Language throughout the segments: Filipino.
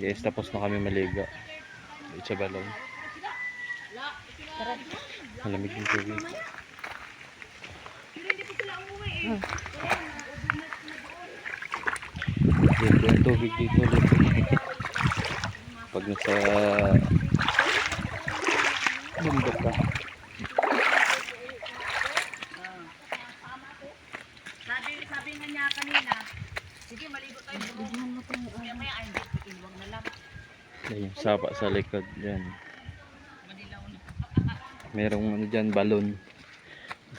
Guys, tapos na kami maligo. Dito sa balon. Malamig yung tubig. Dito yung tubig dito. Pag nasa bundok ka. Sabi, sabi nga niya kanina, sige maligo tayo. Maya maya ay iiwag na lang. Yung sapa sa likod dyan. Merong ano dyan, balon.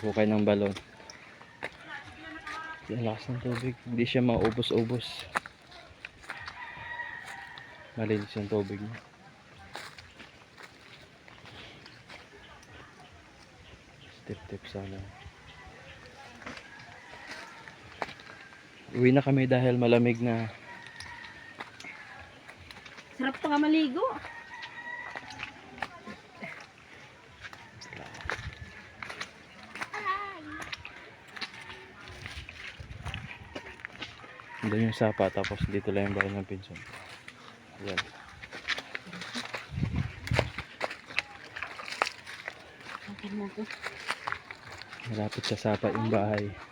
Bukay ng balon. Ang lakas ng tubig. Hindi siya maubos-ubos. Malinis yung tubig niya. Tip-tip sana. Uwi na kami dahil malamig na. Sarap pa nga maligo. Doon yung sapa tapos dito lang yung bahay ng pinsan. Yan. Akin mo ko. Malapit sa sapa yung bahay.